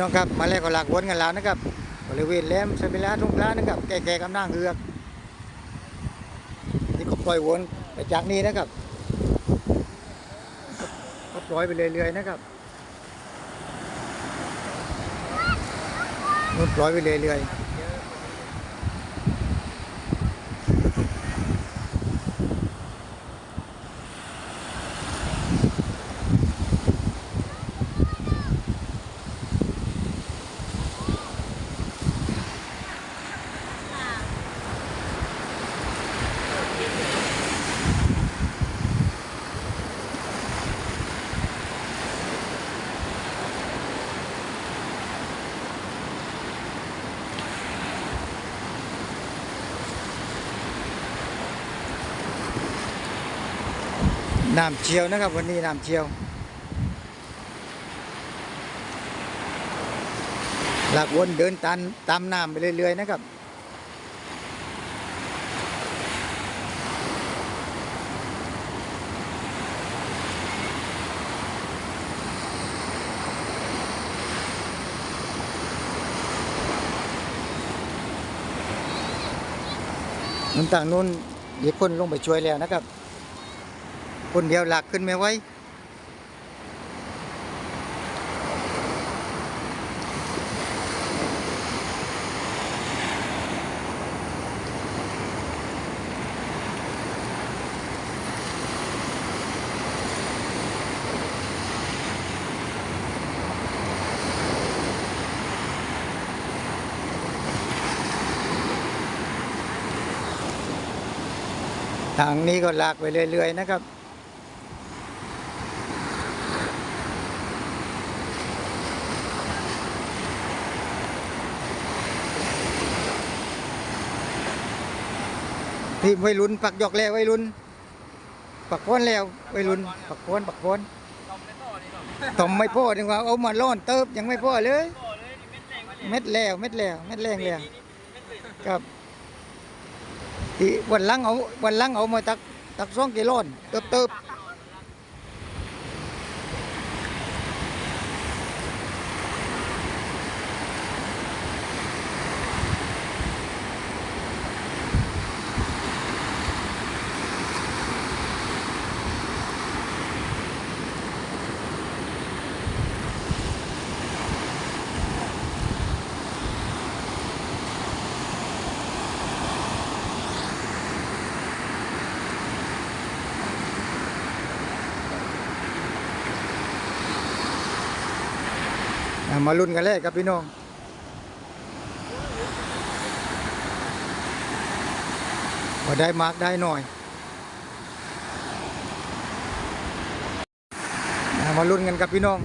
น้องครับ มาแล้วก็หลักวนกันแล้วนะครับบริเวณแหลมสมิลาทุ่งล้านะครับ แก่ๆกำนั่งเหือกนี่ก็ปล่อยวนไปจากนี้นะครับก็ปล่อยไปเรื่อยๆนะครับนู่นปล่อยไปเรื่อยๆ น้ำเชียวนะครับวันนี้น้ำเชียว หลักวนเดินตามตามน้ำไปเรื่อยๆนะครับน้ำต่างนู้นเดี๋ยวคนลงไปช่วยแล้วนะครับ คนเดียวหลักขึ้นไม่ไหวทางนี้ก็ลากไปเรื่อย ๆ นะครับ ที่วัยรุ่นปักหยอกแล้ววัยรุ่นปักพ้นแล้ววัยรุ่นปักพ้นปักพ้นต่อมไม่พ่อดีกว่าเอามาล่อนเติบยังไม่พ่อเลย เม็ดแล้วเม็ดแล้วเม็ดแรงแล้วกับที่วันลังเอาวันลังเอามาตักตักสองกี่ลนเติบเติบ มาลุ้นกันเลยครับพี่น้องพอได้มากได้หน่อย มาลุ้นกันครับพี่น้อง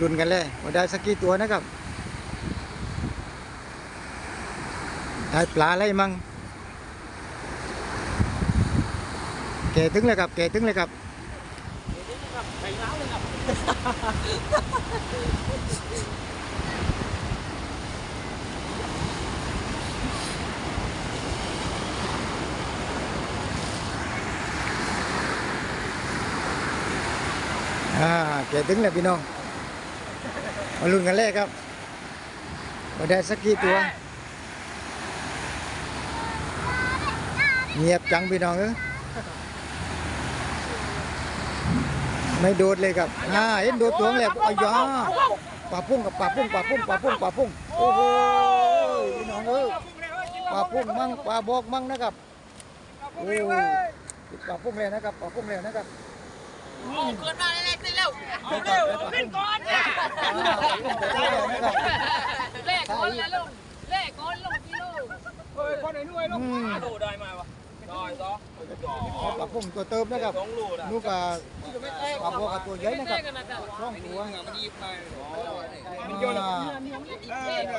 ลุ้นกันเลยว่าได้สักกี่ตัวนะครับ ได้ปลาอะไรมั่งแก่ถึงเลยครับแก่ถึงเลยครับ อ่าแก่ถึงแล้วพี่น้องมาลุ้นกันเลยครับว่าได้สักกี่ตัว เงียบจังพี่น้องเอ้ย ไม่โดดเลยครับอ่าเห็นโดดตัวแล้วอ้ยาปลาพุ่งกับปลาพุ่งปลาพุ่งปลาพุ่งปลาพุ่งโอ้โหพี่น้องเอ้ยปลาพุ่งมั่งปลาบอกมั่งนะครับโอ้ปลาพุ่งแล้วนะครับปลาพุ่งแล้วนะครับโอ้เกินมาเลยเลยเร็วเร็วขึ้นก่อนเลขก่อนแล้วลงเลขก่อนลงกิโลเฮ้ยคนไหนหน่วยลูกอืมดูได้มาวะ ได้ซอปลาพุ่งตัวเติมนะครับสองลูกอะลูกกับปลาบกับตัวใหญ่นะครับร่องตัวมันยิบไปมันโยน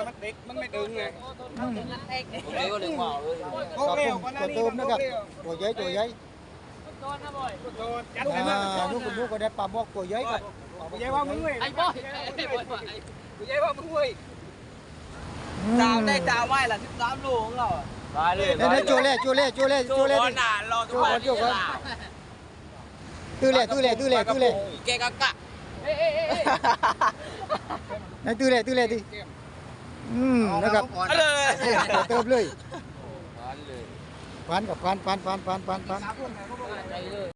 มันเด็กมันไม่ดึงไงกก็ดึงเมตัวเติมนะครับตัวใหญ่ตัวใหญ่โดนนะบอยโดนจัดอ่าลูกกับลูกก็ได้ปลาบอกตัวใหญ่ครับใหญ่ว่ามึงเว้ยไอ้บอยไอ้บอยใหญ่ว่ามึงเว้ยอืมดาวได้ดาวไหวล่ะสิบสามโลของเรา อะตายเลยเดี๋ยวๆโจเล่โจเล่โจเล่โจเล่ดินานรอโจก่อนโจ